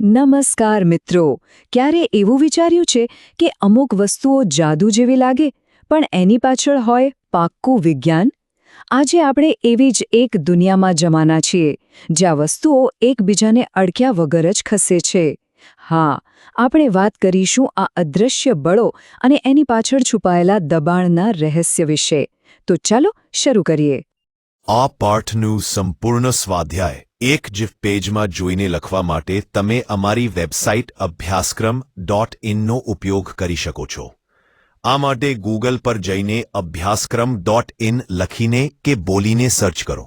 નમસ્કાર મિત્રો. ક્યારે એવું વિચાર્યું છે કે અમુક વસ્તુઓ જાદુ જેવી લાગે, પણ એની પાછળ હોય પાક્કું વિજ્ઞાન? આજે આપણે એવી જ એક દુનિયામાં જમાના છીએ, જ્યાં વસ્તુઓ એકબીજાને અડક્યા વગર જ ખસે છે. હા, આપણે વાત કરીશું આ અદૃશ્ય બળો અને એની પાછળ છુપાયેલા દબાણના રહસ્ય વિશે. તો ચાલો શરૂ કરીએ. આ પાઠનું સંપૂર્ણ સ્વાધ્યાય એક જ પેજમાં જોઈને લખવા માટે તમે અમારી વેબસાઇટ અભ્યાસક્રમ ડોટ ઇનનો ઉપયોગ કરી શકો છો. આ માટે ગૂગલ પર જઈને અભ્યાસક્રમ ડોટ ઇન લખીને કે બોલીને સર્ચ કરો.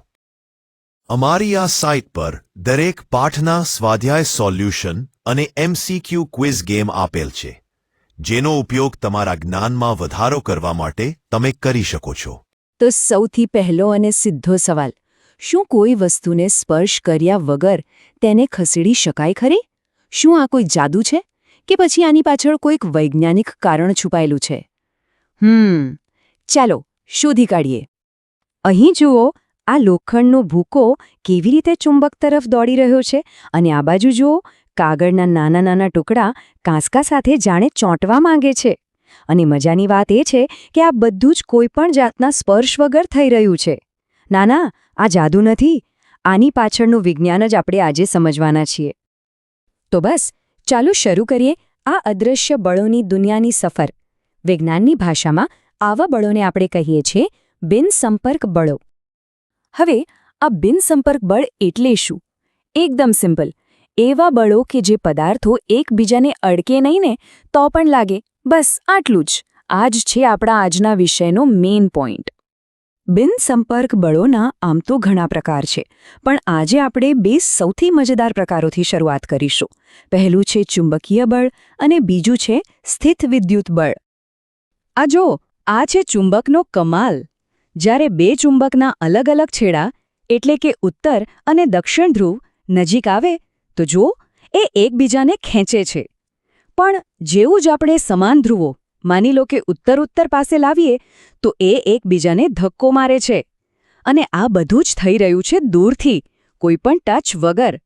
અમારી આ સાઇટ પર દરેક પાઠના સ્વાધ્યાય સોલ્યુશન અને એમસીક્યુ ક્વિઝ ગેમ આપેલ છે, જેનો ઉપયોગ તમારા જ્ઞાનમાં વધારો કરવા માટે તમે કરી શકો છો. તો સૌથી પહેલો અને સીધો સવાલ, શું કોઈ વસ્તુને સ્પર્શ કર્યા વગર તેને ખસેડી શકાય ખરી? શું આ કોઈ જાદુ છે? કે પછી આની પાછળ કોઈક વૈજ્ઞાનિક કારણ છુપાયેલું છે? હમ, ચાલો શોધી કાઢીએ. અહીં જુઓ, આ લોખંડનો ભૂકો કેવી રીતે ચુંબક તરફ દોડી રહ્યો છે અને આ બાજુ જુઓ, કાગળના નાના નાના ટુકડા કાંસકા સાથે જાણે ચોંટવા માંગે છે. અને મજાની વાત એ છે કે આ બધું જ કોઈપણ જાતના સ્પર્શ વગર થઈ રહ્યું છે. ના ના આ જાદુ નથી. આની પાછળનું વિજ્ઞાન જ આપણે આજે સમજવાના છીએ. તો બસ, ચાલો શરૂ કરીએ આ અદૃશ્ય બળોની દુનિયાની સફર. વિજ્ઞાનની ભાષામાં આવા બળોને આપણે કહીએ છીએ બિનસંપર્ક બળો. હવે, આ બિનસંપર્ક બળ એટલે શું? એકદમ સિમ્પલ. એવા બળો કે જે પદાર્થો એકબીજાને અડકે નહીં ને, તો પણ લાગે, બસ, આટલું જ. આ જ છે આપણા આજના વિષયનો મેઇન પોઈન્ટ બિનસંપર્ક બળોના આમ તો ઘણા પ્રકાર છે, પણ આજે આપણે બે સૌથી મજેદાર પ્રકારોથી શરૂઆત કરીશું. પહેલું છે ચુંબકીય બળ અને બીજું છે સ્થિત વિદ્યુત બળ. આ જો, આ છે ચુંબકનો કમાલ. જ્યારે બે ચુંબકના અલગ અલગ છેડા, એટલે કે ઉત્તર અને દક્ષિણ ધ્રુવ, નજીક આવે તો જો એ એકબીજાને ખેંચે છે. પણ જેવું જ આપણે સમાન ધ્રુવો, માની લો કે ઉત્તર ઉત્તર પાસે લાવીએ, તો એ એકબીજાને ધક્કો મારે છે. અને આ બધું જ થઈ રહ્યું છે દૂરથી કોઈપણ ટચ વગર.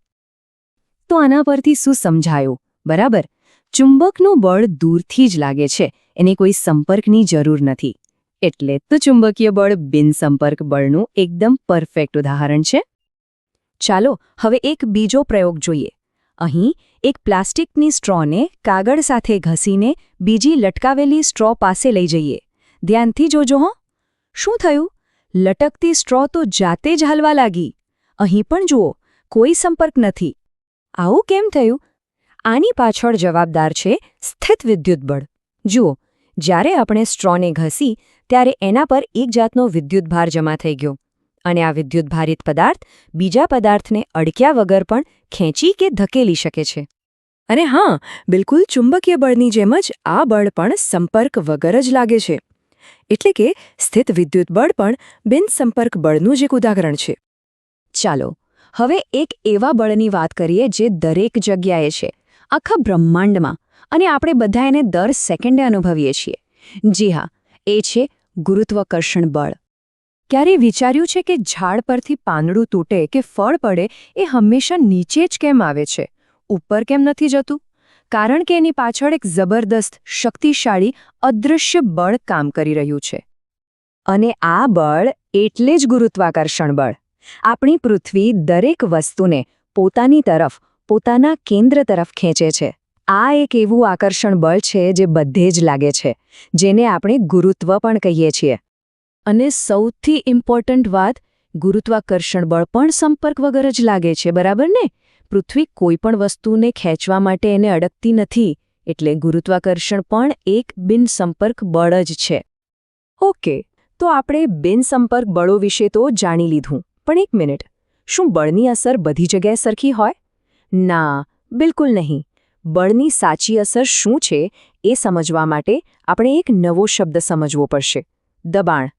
તો આના પરથી શું સમજાયું? બરાબર? ચુંબકનું બળ દૂરથી જ લાગે છે, એને કોઈ સંપર્કની જરૂર નથી. એટલે તો ચુંબકીય બળ બિનસંપર્ક બળનું એકદમ પરફેક્ટ ઉદાહરણ છે. ચાલો હવે એક બીજો પ્રયોગ જોઈએ. અહીં એક પ્લાસ્ટિકની સ્ટ્રોને કાગળ સાથે ઘસીને બીજી લટકાવેલી સ્ટ્રો પાસે લઈ જઈએ. ધ્યાનથી જોજો હો. શું થયું? લટકતી સ્ટ્રો તો જાતે જ હાલવા લાગી. અહીં પણ જુઓ, કોઈ સંપર્ક નથી. આવું કેમ થયું? આની પાછળ જવાબદાર છે સ્થિત વિદ્યુત બળ. જુઓ, જ્યારે આપણે સ્ટ્રોને ઘસી, ત્યારે એના પર એક જાતનો વિદ્યુતભાર જમા થઈ ગયો. અને આ વિદ્યુતભારિત પદાર્થ બીજા પદાર્થને અડક્યા વગર પણ ખેંચી કે ધકેલી શકે છે. અને હા, બિલકુલ ચુંબકીય બળની જેમ જ આ બળ પણ સંપર્ક વગર જ લાગે છે. એટલે કે સ્થિત વિદ્યુત બળ પણ બિનસંપર્ક બળનું જ એક ઉદાહરણ છે. ચાલો, હવે એક એવા બળની વાત કરીએ જે દરેક જગ્યાએ છે, આખા બ્રહ્માંડમાં, અને આપણે બધા એને દર સેકન્ડે અનુભવીએ છીએ. જી હા, એ છે ગુરુત્વાકર્ષણ બળ. ક્યારે વિચાર્યું છે કે ઝાડ પરથી પાંદડું તૂટે કે ફળ પડે એ હંમેશા નીચે જ કેમ આવે છે? ઉપર કેમ નથી જતું? કારણ કે એની પાછળ એક જબરદસ્ત, શક્તિશાળી, અદૃશ્ય બળ કામ કરી રહ્યું છે. અને આ બળ એટલે જ ગુરુત્વાકર્ષણ બળ. આપણી પૃથ્વી દરેક વસ્તુને પોતાની તરફ, પોતાના કેન્દ્ર તરફ ખેંચે છે. આ એક એવું આકર્ષણ બળ છે જે બધે જ લાગે છે, જેને આપણે ગુરુત્વ પણ કહીએ છીએ. અને સૌથી ઇમ્પોર્ટન્ટ વાત, ગુરુત્વાકર્ષણ બળ પણ સંપર્ક વગર જ લાગે છે, બરાબર ને? પૃથ્વી કોઈપણ વસ્તુને ખેંચવા માટે એને અડકતી નથી, એટલે ગુરુત્વાકર્ષણ પણ એક બિનસંપર્ક બળ જ છે. ઓકે, તો આપણે બિનસંપર્ક બળો વિશે તો જાણી લીધું. પણ એક મિનિટ, શું બળની અસર બધી જગ્યાએ સરખી હોય? ના, બિલકુલ નહીં. બળની સાચી અસર શું છે એ સમજવા માટે આપણે એક નવો શબ્દ સમજવો પડશે. દબાણ.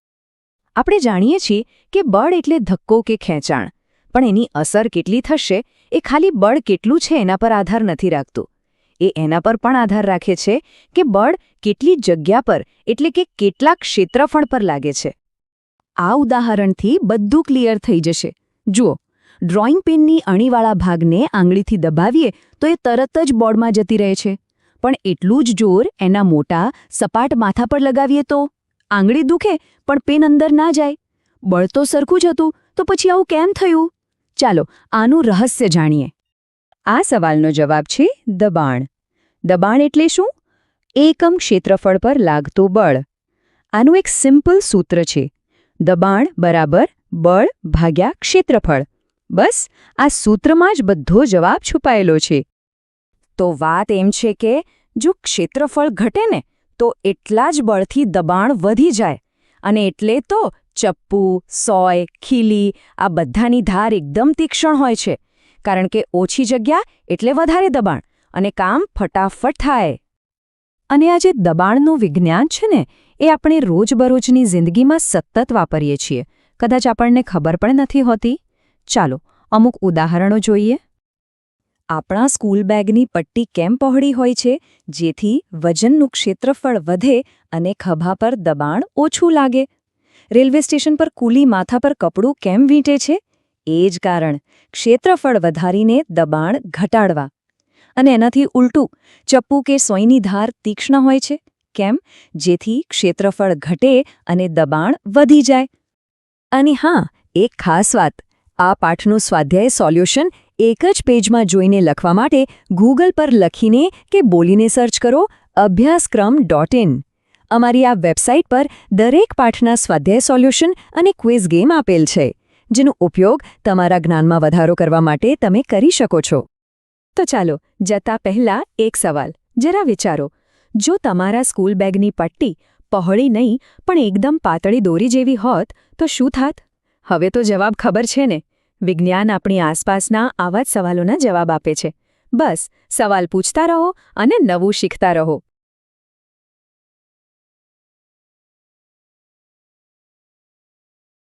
આપણે જાણીએ છીએ કે બળ એટલે ધક્કો કે ખેંચાણ. પણ એની અસર કેટલી થશે, એ ખાલી બળ કેટલું છે એના પર આધાર નથી રાખતું. એ એના પર પણ આધાર રાખે છે કે બળ કેટલી જગ્યા પર, એટલે કે કેટલા ક્ષેત્રફળ પર લાગે છે. આ ઉદાહરણથી બધું ક્લિયર થઈ જશે. જુઓ, ડ્રોઈંગ પેનની અણીવાળા ભાગને આંગળીથી દબાવીએ તો એ તરત જ બોર્ડમાં જતી રહે છે. પણ એટલું જ જોર એના મોટા સપાટ માથા પર લગાવીએ તો? આંગળી દુખે, પણ પેન અંદર ના જાય. બળ તો સરખું જ હતું, તો પછી આવું કેમ થયું? ચાલો, આનું રહસ્ય જાણીએ. આ સવાલનો જવાબ છે દબાણ. દબાણ એટલે શું? એકમ ક્ષેત્રફળ પર લાગતું બળ. આનું એક સિમ્પલ સૂત્ર છે. દબાણ બરાબર બળ ભાગ્યા ક્ષેત્રફળ. બસ, આ સૂત્રમાં જ બધો જવાબ છુપાયેલો છે. તો વાત એમ છે કે, જો ક્ષેત્રફળ ઘટે ને તો એટલા જ બળથી દબાણ વધી જાય. અને એટલે તો ચપ્પુ, સોય, ખીલી આ બધાની ધાર એકદમ તીક્ષ્ણ હોય છે. કારણ કે ઓછી જગ્યા એટલે વધારે દબાણ અને કામ ફટાફટ થાય. અને આ જે દબાણનું વિજ્ઞાન છે ને, એ આપણે રોજબરોજની જિંદગીમાં સતત વાપરીએ છીએ. કદાચ આપણને ખબર પણ નથી હોતી. ચાલો, અમુક ઉદાહરણો જોઈએ. આપણા સ્કૂલ બેગની પટ્ટી કેમ પહોળી હોય છે? જેથી વજનનું ક્ષેત્રફળ વધે અને ખભા પર દબાણ ઓછું લાગે. રેલવે સ્ટેશન પર કુલી માથા પર કપડું કેમ વીંટે છે? એ જ કારણ ક્ષેત્રફળ વધારીને દબાણ ઘટાડવા. અને એનાથી ઉલટું, ચપ્પુ કે સોયની ધાર તીક્ષ્ણ હોય છે. કેમ? જેથી ક્ષેત્રફળ ઘટે અને દબાણ વધી જાય. અને હા, એક ખાસ વાત. આ પાઠનું સ્વાધ્યાય સોલ્યુશન એક જ પેજમાં જોઈને લખવા માટે ગૂગલ પર લખીને કે બોલીને સર્ચ કરો અભ્યાસક્રમ ડોટ ઇન. અમારી આ વેબસાઇટ પર દરેક પાઠના સ્વાધ્યાય સોલ્યુશન અને ક્વિઝ ગેમ આપેલ છે, જેનો ઉપયોગ તમારા જ્ઞાનમાં વધારો કરવા માટે તમે કરી શકો છો. તો ચાલો, જતા પહેલા એક સવાલ. જરા વિચારો. જો તમારા સ્કૂલ બેગની પટ્ટી પહોળી નહીં, પણ એકદમ પાતળી દોરી જેવી હોત, તો શું થાત? હવે તો જવાબ ખબર છે ને. વિજ્ઞાન આપણી આસપાસના આવા જ સવાલોના જવાબ આપે છે. બસ, સવાલ પૂછતા રહો અને નવું શીખતા રહો.